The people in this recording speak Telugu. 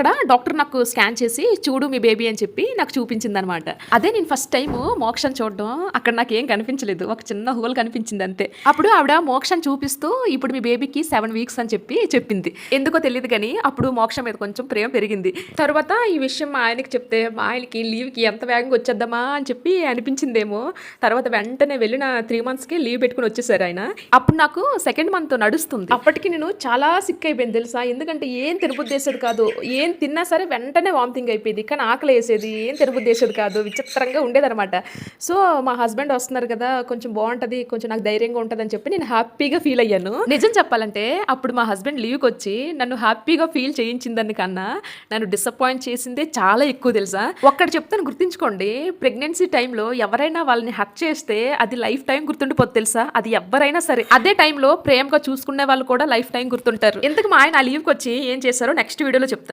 అక్కడ డాక్టర్ నాకు స్కాన్ చేసి చూడు మీ బేబీ అని చెప్పి నాకు చూపించింది అనమాట అదే నేను ఫస్ట్ టైం మోక్షం చూడడం అక్కడ నాకు ఏం కనిపించలేదు. ఒక చిన్న హోల్ కనిపించింది అంతే. అప్పుడు ఆవిడ మోక్షం చూపిస్తూ ఇప్పుడు మీ బేబీకి సెవెన్ వీక్స్ అని చెప్పి చెప్పింది. ఎందుకో తెలియదు కానీ అప్పుడు మోక్షం మీద కొంచెం ప్రేమ పెరిగింది. తర్వాత ఈ విషయం మా ఆయనకి చెప్తే మా ఆయనకి లీవ్కి ఎంత వేగంగా వచ్చేద్దామా అని చెప్పి అనిపించిందేమో. తర్వాత వెంటనే వెళ్ళిన త్రీ మంత్స్కి లీవ్ పెట్టుకుని వచ్చేసారు ఆయన. అప్పుడు నాకు సెకండ్ మంత్ నడుస్తుంది. అప్పటికి నేను చాలా సిక్ అయిపోయింది తెలుసా? ఎందుకంటే ఏం తినబుద్ధి వేసేది కాదు ఏం తిన్నా సరే వెంటనే వామిటింగ్ అయిపోయింది. కానీ ఆకలి వేసేది. ఏం తినబుద్ధి కాదు. విచిత్రంగా ఉండేదనమాట సో మా హస్బెండ్ వస్తున్నారు కదా కొంచెం బాగుంటుంది కొంచెం నాకు ధైర్యంగా ఉంటుంది అని చెప్పి నేను హ్యాపీగా ఫీల్ అయ్యాను. నిజం చెప్పాలంటే అప్పుడు మా హస్బెండ్ లీవ్కి వచ్చి నన్ను హ్యాపీగా ఫీల్ చేయించిందని కన్నా నన్ను డిసప్పాయింట్ చేసిందే చాలా ఎక్కువ తెలుసా? ఒక్కటి చెప్తాను గుర్తుంచుకోండి. ప్రెగ్నెన్సీ టైంలో ఎవరైనా వాళ్ళని హక్ చేస్తే అది లైఫ్ టైం గుర్తుండిపోతుంది తెలుసా? అది ఎవరైనా సరే. అదే టైంలో ప్రేమగా చూసుకునే వాళ్ళు కూడా లైఫ్ టైం గుర్తుంటారు. ఎందుకు మా ఆయన ఆ లీవ్కి వచ్చి ఏం చేశారో నెక్స్ట్ వీడియోలో చెప్తాను